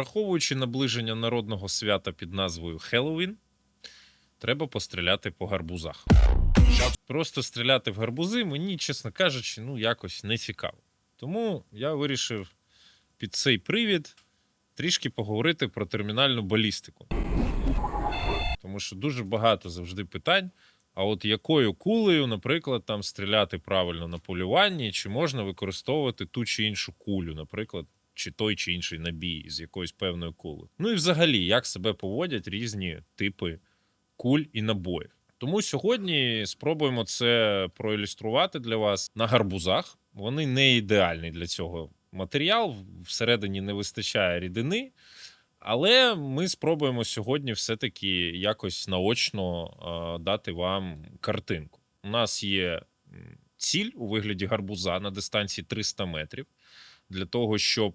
Враховуючи наближення народного свята під назвою Хеллоуін, треба постріляти по гарбузах. Просто стріляти в гарбузи мені, чесно кажучи, ну якось не цікаво. Тому я вирішив під цей привід трішки поговорити про термінальну балістику. Тому що дуже багато завжди питань. А от якою кулею, наприклад, там стріляти правильно на полюванні, чи можна використовувати ту чи іншу кулю, наприклад, чи той чи інший набій з якоюсь певною кулею. Ну і взагалі, як себе поводять різні типи куль і набоїв. Тому сьогодні спробуємо це проілюструвати для вас на гарбузах. Вони не ідеальний для цього матеріал. Всередині не вистачає рідини. Але ми спробуємо сьогодні все-таки якось наочно дати вам картинку. У нас є ціль у вигляді гарбуза на дистанції 300 метрів для того, щоб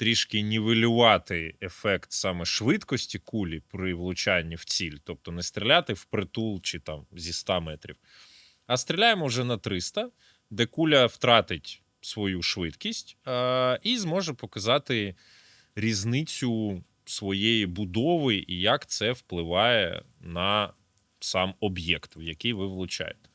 трішки нівелювати ефект саме швидкості кулі при влучанні в ціль, тобто не стріляти в притул чи там зі 100 метрів, а стріляємо вже на 300, де куля втратить свою швидкість е, і зможе показати різницю своєї будови і як це впливає на сам об'єкт, в який ви влучаєте.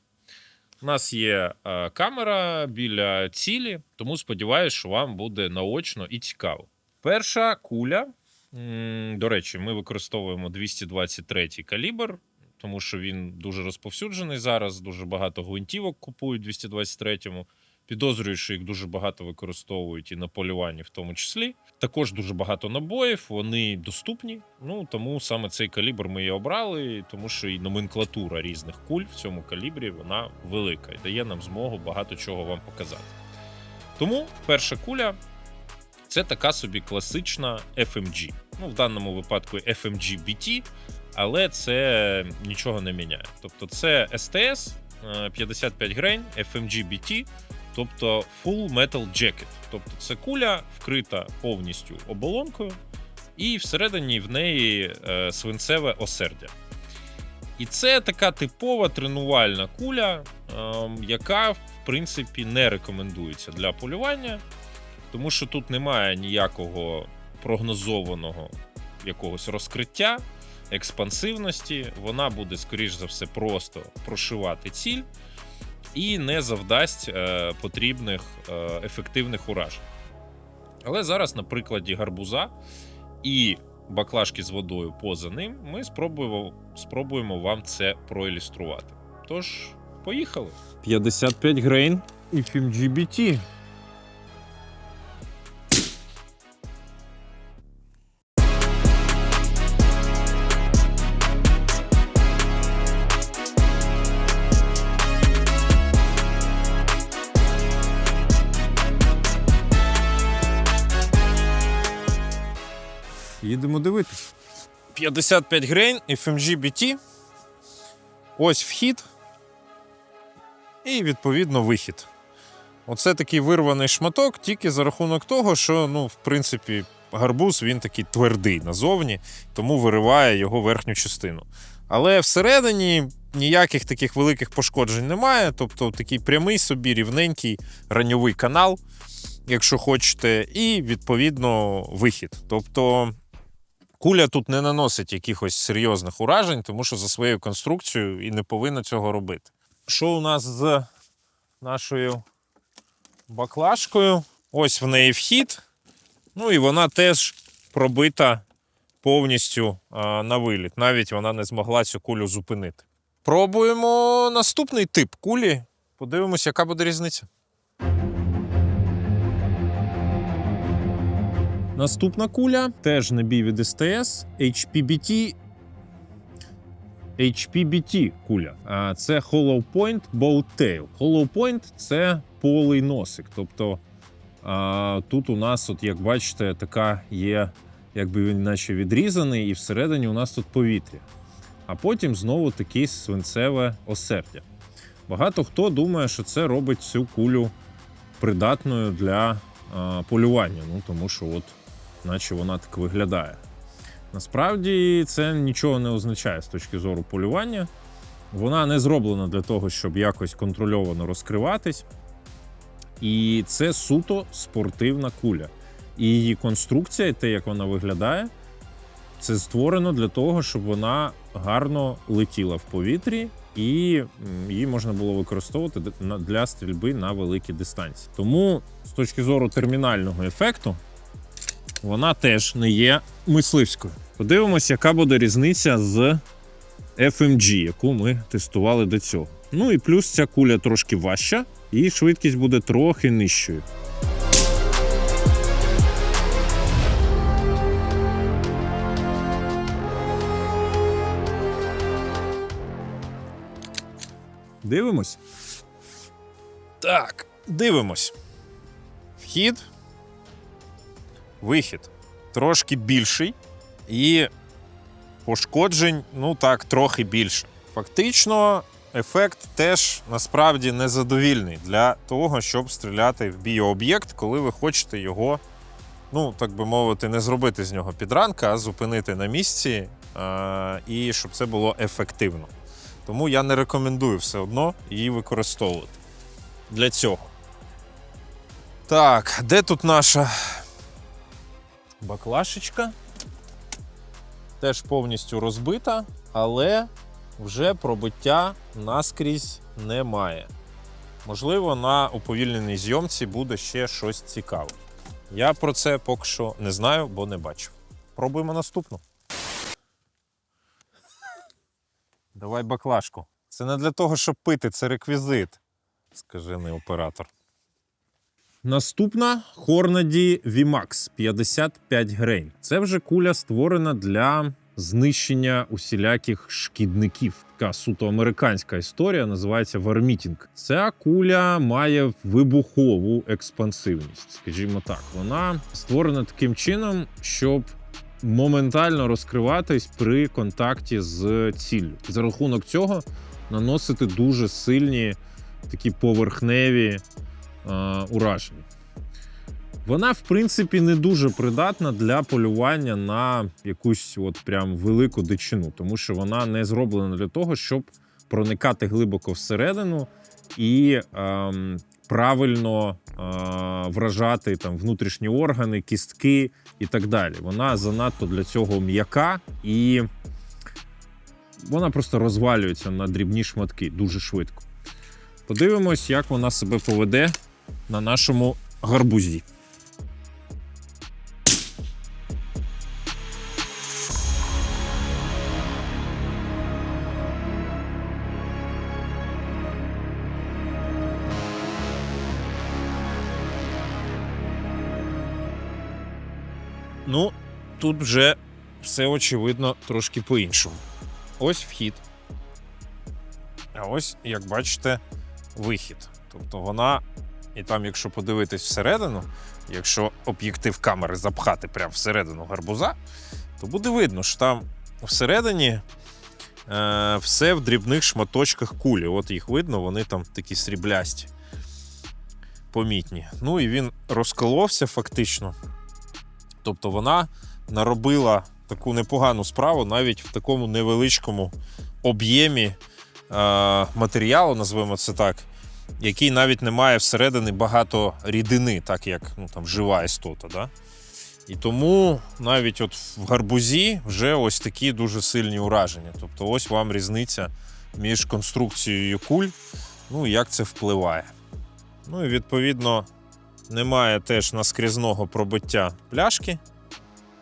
У нас є е, камера біля цілі, тому сподіваюся, що вам буде наочно і цікаво. Перша куля. До речі, ми використовуємо 223 калібр, тому що він дуже розповсюджений зараз. Дуже багато гвинтівок купують 223-му. Підозрюю, що їх дуже багато використовують і на полюванні, в тому числі. Також дуже багато набоїв, вони доступні. Ну тому саме цей калібр ми і обрали, тому що і номенклатура різних куль в цьому калібрі вона велика і дає нам змогу багато чого вам показати. Тому перша куля це така собі класична FMG. Ну, в даному випадку FMG BT, але це нічого не міняє. Тобто це е, 55 грень, FMG BT, тобто Full Metal Jacket. Тобто це куля вкрита повністю оболонкою, і всередині в неї е, свинцеве осердя. І це така типова тренувальна куля, ем, яка, в принципі, не рекомендується для полювання, тому що тут немає ніякого прогнозованого якогось розкриття, експансивності. Вона буде, скоріш за все, просто прошивати ціль і не завдасть е, потрібних е, ефективних уражень. Але зараз, на прикладі гарбуза і баклажки з водою поза ним, ми спробуємо, спробуємо вам це проілюструвати. Тож, поїхали. 55 грейн і FMGBT. Їдемо дивитись. 55 грейн FMGBT. Ось вхід і відповідно вихід. Оце такий вирваний шматок, тільки за рахунок того, що, ну, в принципі, гарбуз він такий твердий назовні, тому вириває його верхню частину. Але всередині ніяких таких великих пошкоджень немає. Тобто такий прямий собі рівненький раньовий канал, якщо хочете, і відповідно вихід. Тобто куля тут не наносить якихось серйозних уражень, тому що за своєю конструкцією і не повинна цього робити. Що у нас з нашою баклажкою? Ось в неї вхід. Ну і вона теж пробита повністю на виліт. Навіть вона не змогла цю кулю зупинити. Пробуємо наступний тип кулі. Подивимося, яка буде різниця. Наступна куля теж набій від СТС HPBT HPBT куля. Це Hollow Point Bow Tail. Hollow Point – це полий носик. Тобто тут у нас, от як бачите, така є, якби він наче відрізаний, і всередині у нас тут повітря. А потім знову таке свинцеве осердя. Багато хто думає, що це робить цю кулю придатною для полювання. Ну тому що, от, наче вона так виглядає. Насправді це нічого не означає з точки зору полювання. Вона не зроблена для того, щоб якось контрольовано розкриватись. І це суто спортивна куля. і її конструкція, і те, як вона виглядає, це створено для того, щоб вона гарно летіла в повітрі, і її можна було використовувати для стрільби на великі дистанції. Тому, з точки зору термінального ефекту, вона теж не є мисливською. Подивимось, яка буде різниця з FMG, яку ми тестували до цього. Ну і плюс ця куля трошки важча, і швидкість буде трохи нижчою. Дивимось. Так, дивимось. Вхід. Вихід. Трошки більший. І пошкоджень, ну так, трохи більше. Фактично, ефект теж насправді незадовільний для того, щоб стріляти в біооб'єкт, коли ви хочете його, ну так би мовити, не зробити з нього підранка, а зупинити на місці, е- і щоб це було ефективно. Тому я не рекомендую все одно її використовувати для цього. Так, де тут наша баклашечка? Теж повністю розбита, але вже пробиття наскрізь немає. Можливо, на уповільненій зйомці буде ще щось цікаве. Я про це поки що не знаю, бо не бачив. Пробуємо наступну. Давай баклажку. Це не для того, щоб пити, це реквізит, скажений оператор. Наступна Hornady VMAX 55 грень. Це вже куля створена для знищення усіляких шкідників. Така суто американська історія називається вармітінг. Ця куля має вибухову експансивність, скажімо так. Вона створена таким чином, щоб моментально розкриватись при контакті з ціллю. За рахунок цього наносити дуже сильні такі поверхневі е, ураження. Вона, в принципі, не дуже придатна для полювання на якусь от прям велику дичину, тому що вона не зроблена для того, щоб проникати глибоко всередину і ем, правильно е, вражати там внутрішні органи, кістки і так далі. Вона занадто для цього м'яка і вона просто розвалюється на дрібні шматки дуже швидко. Подивимось, як вона себе поведе на нашому гарбузі. Ну, тут вже все очевидно трошки по-іншому. Ось вхід. А ось, як бачите, вихід. Тобто вона, і там, якщо подивитись всередину, якщо об'єктив камери запхати прямо всередину гарбуза, то буде видно, що там всередині е, все в дрібних шматочках кулі. От їх видно, вони там такі сріблясті, помітні. Ну і він розколовся фактично. Тобто вона наробила таку непогану справу навіть в такому невеличкому об'ємі е, матеріалу, назвемо це так, який навіть не має всередині багато рідини, так як ну, там, жива істота. Да? І тому навіть от в гарбузі вже ось такі дуже сильні ураження. Тобто, ось вам різниця між конструкцією куль, ну і як це впливає. Ну і відповідно немає теж наскрізного пробиття пляшки,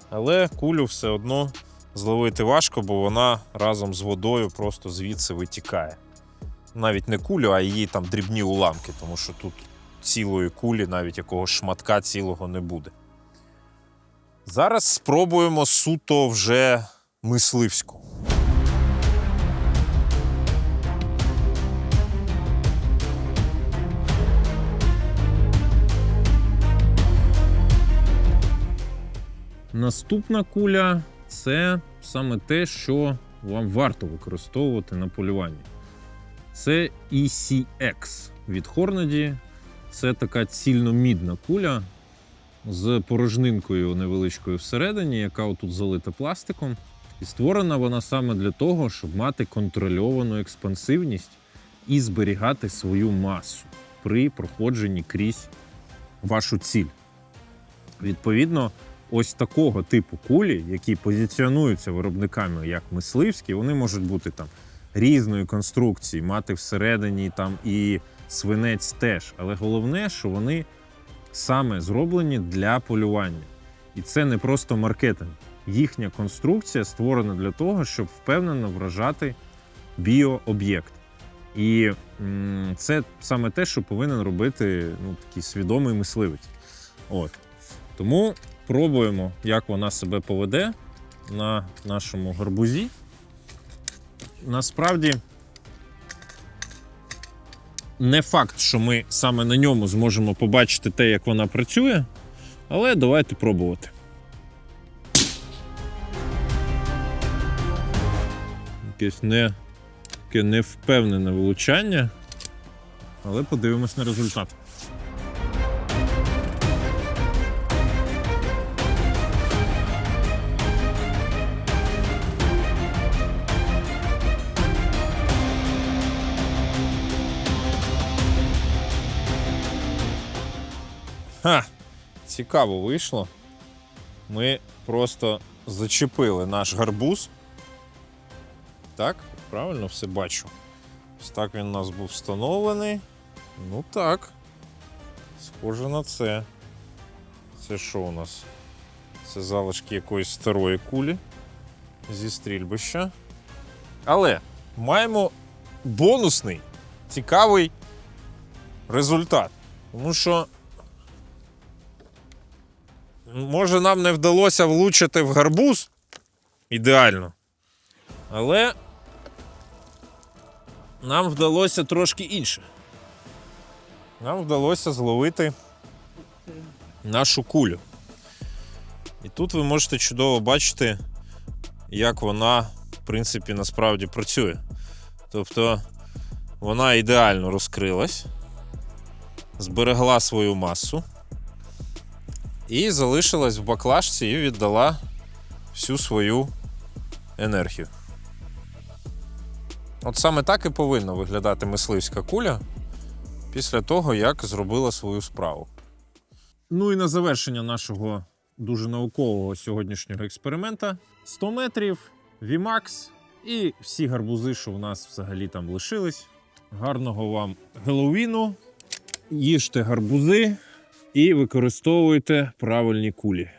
але кулю все одно зловити важко, бо вона разом з водою просто звідси витікає. Навіть не кулю, а її там дрібні уламки, тому що тут цілої кулі, навіть якогось шматка цілого не буде. Зараз спробуємо суто вже мисливську. Наступна куля це саме те, що вам варто використовувати на полюванні. Це ECX від Hornady. Це така цільномідна куля з порожнинкою невеличкою всередині, яка отут залита пластиком. І створена вона саме для того, щоб мати контрольовану експансивність і зберігати свою масу при проходженні крізь вашу ціль. Відповідно, ось такого типу кулі, які позиціонуються виробниками як мисливські, вони можуть бути там різної конструкції, мати всередині там і свинець теж. Але головне, що вони саме зроблені для полювання. І це не просто маркетинг. Їхня конструкція створена для того, щоб впевнено вражати біооб'єкт. І це саме те, що повинен робити ну, такий свідомий мисливець. От. Тому пробуємо, як вона себе поведе на нашому гарбузі. Насправді, не факт, що ми саме на ньому зможемо побачити те, як вона працює, але давайте пробувати. Якесь не, таке невпевнене влучання, але подивимось на результат. Ха, цікаво вийшло. Ми просто зачепили наш гарбуз. Так, правильно все бачу. Ось так він у нас був встановлений. Ну так. Схоже на це. Це що у нас? Це залишки якоїсь старої кулі зі стрільбища. Але маємо бонусний, цікавий результат. Тому що може нам не вдалося влучити в гарбуз ідеально. Але нам вдалося трошки інше. Нам вдалося зловити нашу кулю. І тут ви можете чудово бачити, як вона, в принципі, насправді працює. Тобто вона ідеально розкрилась, зберегла свою масу і залишилась в баклажці і віддала всю свою енергію. От саме так і повинна виглядати мисливська куля після того, як зробила свою справу. Ну і на завершення нашого дуже наукового сьогоднішнього експеримента 100 метрів, VMAX і всі гарбузи, що в нас взагалі там лишились. Гарного вам Геловіну, їжте гарбузи і використовуйте правильні кулі.